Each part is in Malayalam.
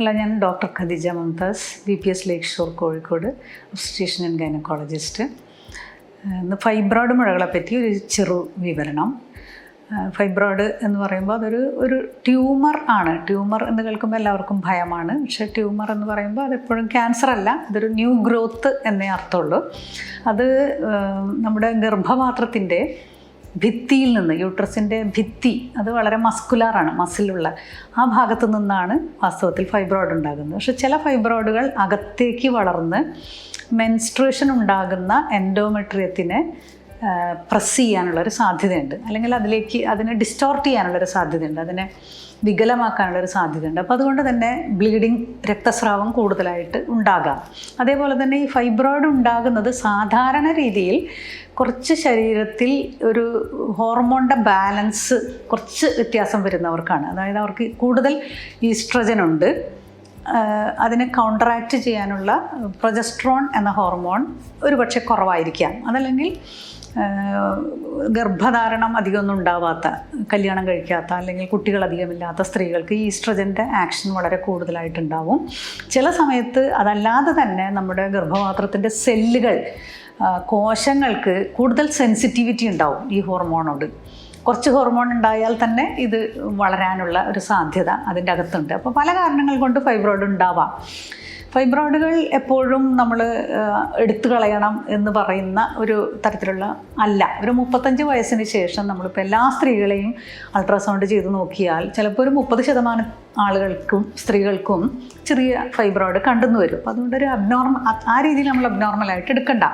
അല്ല ഞാൻ doctor Khadeeja Mumtaz B P S lakeshore Kozhikode obstetrician and gynaecologist ഇന്ന് ഫൈബ്രോയിഡ് മുഴകളെ പറ്റി ഒരു ചെറു വിവരണം. ഫൈബ്രോയിഡ് എന്ന് പറയുമ്പോൾ അതൊരു ഒരു ട്യൂമർ ആണ്. ട്യൂമർ എന്ന് കേൾക്കുമ്പോൾ എല്ലാവർക്കും ഭയമാണ്. പക്ഷേ ട്യൂമർ എന്ന് പറയുമ്പോൾ അതെപ്പോഴും ക്യാൻസർ അല്ല അതൊരു ന്യൂ ഗ്രോത്ത് എന്നേ അർത്ഥമുള്ളൂ. അത് നമ്മുടെ ഗർഭപാത്രത്തിന്റെ ഭിത്തിയിൽ നിന്ന് യൂട്രസിന്റെ ഭിത്തി അത് വളരെ മസ്കുലാറാണ് മസിലുള്ള ആ ഭാഗത്തു നിന്നാണ് വാസ്തവത്തിൽ ഫൈബ്രോയിഡ് ഉണ്ടാകുന്നത്. പക്ഷെ ചില ഫൈബ്രോയിഡുകൾ അകത്തേക്ക് വളർന്ന് മെൻസ്ട്രേഷൻ ഉണ്ടാകുന്ന എൻഡോമെട്രിയത്തിനെ പ്രസ് ചെയ്യാനുള്ളൊരു സാധ്യതയുണ്ട്. അല്ലെങ്കിൽ അതിലേക്ക് അതിനെ ഡിസ്റ്റോർട്ട് ചെയ്യാനുള്ളൊരു സാധ്യതയുണ്ട്. അതിനെ വികലമാക്കാനുള്ളൊരു സാധ്യതയുണ്ട്. അപ്പോൾ അതുകൊണ്ട് തന്നെ ബ്ലീഡിങ് രക്തസ്രാവം കൂടുതലായിട്ട് ഉണ്ടാകാം. അതേപോലെ തന്നെ ഈ ഫൈബ്രോയിഡ് ഉണ്ടാകുന്നത് സാധാരണ രീതിയിൽ കുറച്ച് ശരീരത്തിൽ ഒരു ഹോർമോണിന്റെ ബാലൻസ് കുറച്ച് വ്യത്യാസം വരുന്നവർക്കാണ്. അതായത് അവർക്ക് കൂടുതൽ ഈസ്ട്രജൻ ഉണ്ട്. അതിനെ കൗണ്ടറാക്റ്റ് ചെയ്യാനുള്ള പ്രൊജസ്ട്രോൺ എന്ന ഹോർമോൺ ഒരുപക്ഷെ കുറവായിരിക്കാം. അതല്ലെങ്കിൽ ഗർഭധാരണം അധികമൊന്നും ഉണ്ടാവാത്ത കല്യാണം കഴിക്കാത്ത അല്ലെങ്കിൽ കുട്ടികൾ അധികമില്ലാത്ത സ്ത്രീകൾക്ക് ഈ ഈസ്ട്രജന്റെ ആക്ഷൻ വളരെ കൂടുതലായിട്ടുണ്ടാവും. ചില സമയത്ത് അതല്ലാതെ തന്നെ നമ്മുടെ ഗർഭപാത്രത്തിന്റെ സെല്ലുകൾ കോശങ്ങൾക്ക് കൂടുതൽ സെൻസിറ്റിവിറ്റി ഉണ്ടാവും ഈ ഹോർമോണോട്. കുറച്ച് ഹോർമോൺ ഉണ്ടായാൽ തന്നെ ഇത് വളരാനുള്ള ഒരു സാധ്യത അതിന്റെ അകത്തുണ്ട്. അപ്പോൾ പല കാരണങ്ങൾ കൊണ്ട് ഫൈബ്രോയിഡ് ഉണ്ടാവാം. ഫൈബ്രോയിഡുകൾ എപ്പോഴും നമ്മൾ എടുത്തു കളയണം എന്ന് പറയുന്ന ഒരു തരത്തിലുള്ള അല്ല. ഒരു മുപ്പത്തഞ്ച് വയസ്സിന് ശേഷം നമ്മളിപ്പോൾ എല്ലാ സ്ത്രീകളെയും അൾട്രാസൗണ്ട് ചെയ്ത് നോക്കിയാൽ ചിലപ്പോൾ ഒരു മുപ്പത് ശതമാനം ആളുകൾക്കും സ്ത്രീകൾക്കും ചെറിയ ഫൈബ്രോയിഡ് കണ്ടെന്ന് വരും അപ്പോൾ അതുകൊണ്ട് ഒരു അബ്നോർമൽ ആ രീതിയിൽ നമ്മൾ അബ്നോർമലായിട്ട് എടുക്കണ്ട.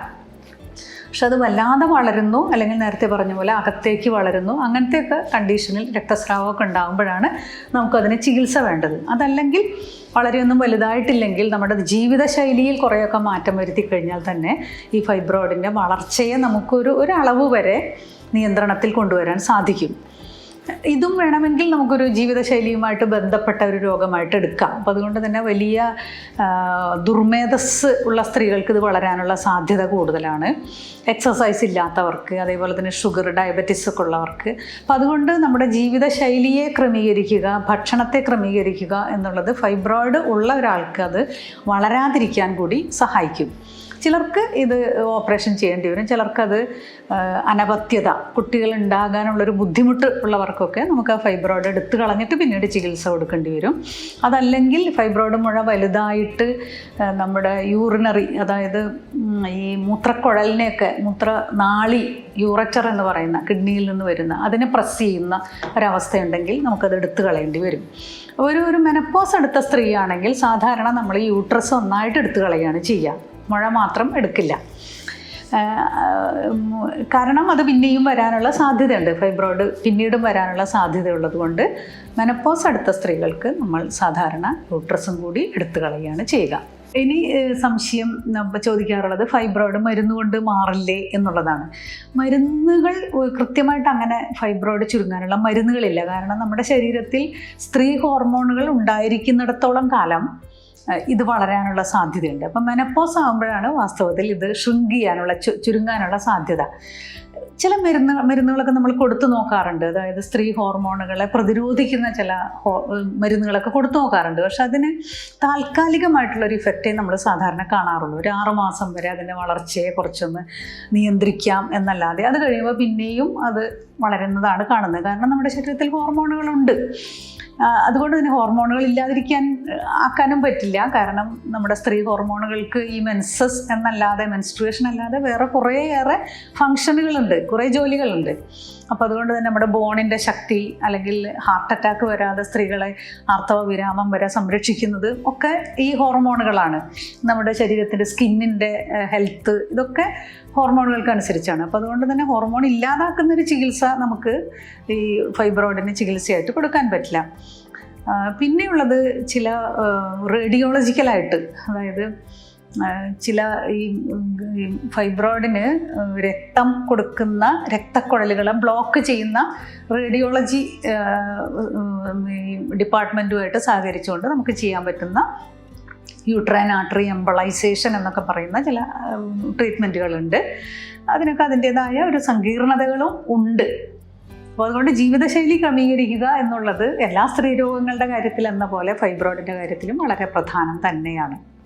പക്ഷെ അത് വല്ലാതെ വളരുന്നു. അല്ലെങ്കിൽ നേരത്തെ പറഞ്ഞ പോലെ അകത്തേക്ക് വളരുന്നു. അങ്ങനത്തെയൊക്കെ കണ്ടീഷനിൽ രക്തസ്രാവമൊക്കെ ഉണ്ടാകുമ്പോഴാണ് നമുക്കതിന് ചികിത്സ വേണ്ടത്. അതല്ലെങ്കിൽ വളരെയൊന്നും വലുതായിട്ടില്ലെങ്കിൽ നമ്മുടെ ജീവിതശൈലിയിൽ കുറേയൊക്കെ മാറ്റം വരുത്തി കഴിഞ്ഞാൽ തന്നെ ഈ ഫൈബ്രോയിഡിന്റെ വളർച്ചയെ നമുക്കൊരു ഒരു അളവ് വരെ നിയന്ത്രണത്തിൽ കൊണ്ടുവരാൻ സാധിക്കും. ഇതും വേണമെങ്കിൽ നമുക്കൊരു ജീവിതശൈലിയുമായിട്ട് ബന്ധപ്പെട്ട ഒരു രോഗമായിട്ട് എടുക്കാം. അപ്പം അതുകൊണ്ട് തന്നെ വലിയ ദുർമേധസ് ഉള്ള സ്ത്രീകൾക്ക് ഇത് വളരാനുള്ള സാധ്യത കൂടുതലാണ്. എക്സസൈസ് ഇല്ലാത്തവർക്ക് അതേപോലെ തന്നെ ഷുഗർ ഡയബറ്റിസ് ഒക്കെ ഉള്ളവർക്ക്. അപ്പം അതുകൊണ്ട് നമ്മുടെ ജീവിതശൈലിയെ ക്രമീകരിക്കുക ഭക്ഷണത്തെ ക്രമീകരിക്കുക എന്നുള്ളത് ഫൈബ്രോയിഡ് ഉള്ള ഒരാൾക്ക് അത് വളരാതിരിക്കാൻ കൂടി സഹായിക്കും. ചിലർക്ക് ഇത് ഓപ്പറേഷൻ ചെയ്യേണ്ടി വരും. ചിലർക്കത് അനപത്യത കുട്ടികൾ ഉണ്ടാകാനുള്ളൊരു ബുദ്ധിമുട്ട് ഉള്ളവർക്കൊക്കെ നമുക്ക് ആ ഫൈബ്രോയിഡ് എടുത്തു കളഞ്ഞിട്ട് പിന്നീട് ചികിത്സ കൊടുക്കേണ്ടി വരും. അതല്ലെങ്കിൽ ഫൈബ്രോയിഡ് മുഴ വലുതായിട്ട് നമ്മുടെ യൂറിനറി അതായത് ഈ മൂത്രക്കുഴലിനെയൊക്കെ മൂത്ര നാളി യൂററ്റർ എന്ന് പറയുന്ന കിഡ്നിയിൽ നിന്ന് വരുന്ന അതിനെ പ്രസ് ചെയ്യുന്ന ഒരവസ്ഥയുണ്ടെങ്കിൽ നമുക്കത് എടുത്തു കളയേണ്ടി വരും. ഒരു ഒരു മെനപ്പോസ് എടുത്ത സ്ത്രീയാണെങ്കിൽ സാധാരണ നമ്മൾ യൂട്രസ് ഒന്നായിട്ട് എടുത്തു കളയുകയാണ് ചെയ്യുക. മുഴ മാത്രം എടുക്കില്ല. കാരണം അത് പിന്നെയും വരാനുള്ള സാധ്യതയുണ്ട്. ഫൈബ്രോയിഡ് പിന്നീടും വരാനുള്ള സാധ്യതയുള്ളത് കൊണ്ട് മെനപ്പോസ് അടുത്ത സ്ത്രീകൾക്ക് നമ്മൾ സാധാരണ യൂട്രസും കൂടി എടുത്തു കളയുകയാണ് ചെയ്യുക. ഇനി സംശയം ചോദിക്കാറുള്ളത് ഫൈബ്രോയിഡ് മരുന്ന് കൊണ്ട് മാറില്ലേ എന്നുള്ളതാണ്. മരുന്നുകൾ കൃത്യമായിട്ട് അങ്ങനെ ഫൈബ്രോയിഡ് ചുരുങ്ങാനുള്ള മരുന്നുകളില്ല. കാരണം നമ്മുടെ ശരീരത്തിൽ സ്ത്രീ ഹോർമോണുകൾ ഉണ്ടായിരിക്കുന്നിടത്തോളം കാലം ഇത് വളരാനുള്ള സാധ്യതയുണ്ട്. അപ്പം മെനപ്പോസ് ആകുമ്പോഴാണ് വാസ്തവത്തിൽ ഇത് ഷ്രിങ്ക് ചെയ്യാനുള്ള ചുരുങ്ങാനുള്ള സാധ്യത. ചില മരുന്ന് മരുന്നുകളൊക്കെ നമ്മൾ കൊടുത്തു നോക്കാറുണ്ട്. അതായത് സ്ത്രീ ഹോർമോണുകളെ പ്രതിരോധിക്കുന്ന ചില ഹോ മരുന്നുകളൊക്കെ കൊടുത്തു നോക്കാറുണ്ട്. പക്ഷെ അതിന് താൽക്കാലികമായിട്ടുള്ള ഒരു ഇഫക്റ്റേ നമ്മൾ സാധാരണ കാണാറുള്ളൂ. ഒരു ആറ് മാസം വരെ അതിന്റെ വളർച്ചയെ കുറച്ചൊന്ന് നിയന്ത്രിക്കാം എന്നല്ലാതെ അത് കഴിയുമ്പോൾ പിന്നെയും അത് വളരുന്നതാണ് കാണുന്നത്. കാരണം നമ്മുടെ ശരീരത്തിൽ ഹോർമോണുകളുണ്ട്. അതുകൊണ്ട് തന്നെ ഹോർമോണുകൾ ഇല്ലാതിരിക്കാൻ ആക്കാനും പറ്റില്ല. കാരണം നമ്മുടെ സ്ത്രീ ഹോർമോണുകൾക്ക് ഈ മെൻസസ് എന്നല്ലാതെ മെൻസ്ട്രുവേഷൻ അല്ലാതെ വേറെ കുറേയേറെ ഫങ്ഷനുകളുണ്ട് കുറേ ജോലികളുണ്ട്. അപ്പോൾ അതുകൊണ്ട് തന്നെ നമ്മുടെ ബോണിന്റെ ശക്തി അല്ലെങ്കിൽ ഹാർട്ട് അറ്റാക്ക് വരാതെ സ്ത്രീകളെ ആർത്തവ വിരാമം വരെ സംരക്ഷിക്കുന്നത് ഒക്കെ ഈ ഹോർമോണുകളാണ്. നമ്മുടെ ശരീരത്തിന്റെ സ്കിന്നിന്റെ ഹെൽത്ത് ഇതൊക്കെ ഹോർമോണുകൾക്ക് അനുസരിച്ചാണ് അപ്പോൾ അതുകൊണ്ട് തന്നെ ഹോർമോൺ ഇല്ലാതാക്കുന്ന ഒരു ചികിത്സ നമുക്ക് ഈ ഫൈബ്രോയിഡിന് ചികിത്സയായിട്ട് കൊടുക്കാൻ പറ്റില്ല. പിന്നെയുള്ളത് ചില റേഡിയോളജിക്കലായിട്ട് അതായത് ചില ഈ ഫൈബ്രോയിഡിന് രക്തം കൊടുക്കുന്ന രക്തക്കുഴലുകളെ ബ്ലോക്ക് ചെയ്യുന്ന റേഡിയോളജി ഡിപ്പാർട്ട്മെന്റുമായിട്ട് സഹകരിച്ചുകൊണ്ട് നമുക്ക് ചെയ്യാൻ പറ്റുന്ന യൂട്രൈൻ ആർട്ടറി എംബളൈസേഷൻ എന്നൊക്കെ പറയുന്ന ചില ട്രീറ്റ്മെന്റുകളുണ്ട് അതിനൊക്കെ അതിന്റേതായ ഒരു സങ്കീർണതകളും ഉണ്ട്. അപ്പോൾ അതുകൊണ്ട് ജീവിതശൈലി ക്രമീകരിക്കുക എന്നുള്ളത് എല്ലാ സ്ത്രീരോഗങ്ങളുടെ കാര്യത്തിൽ എന്ന പോലെ ഫൈബ്രോയിഡിന്റെ കാര്യത്തിലും വളരെ പ്രധാനം തന്നെയാണ്.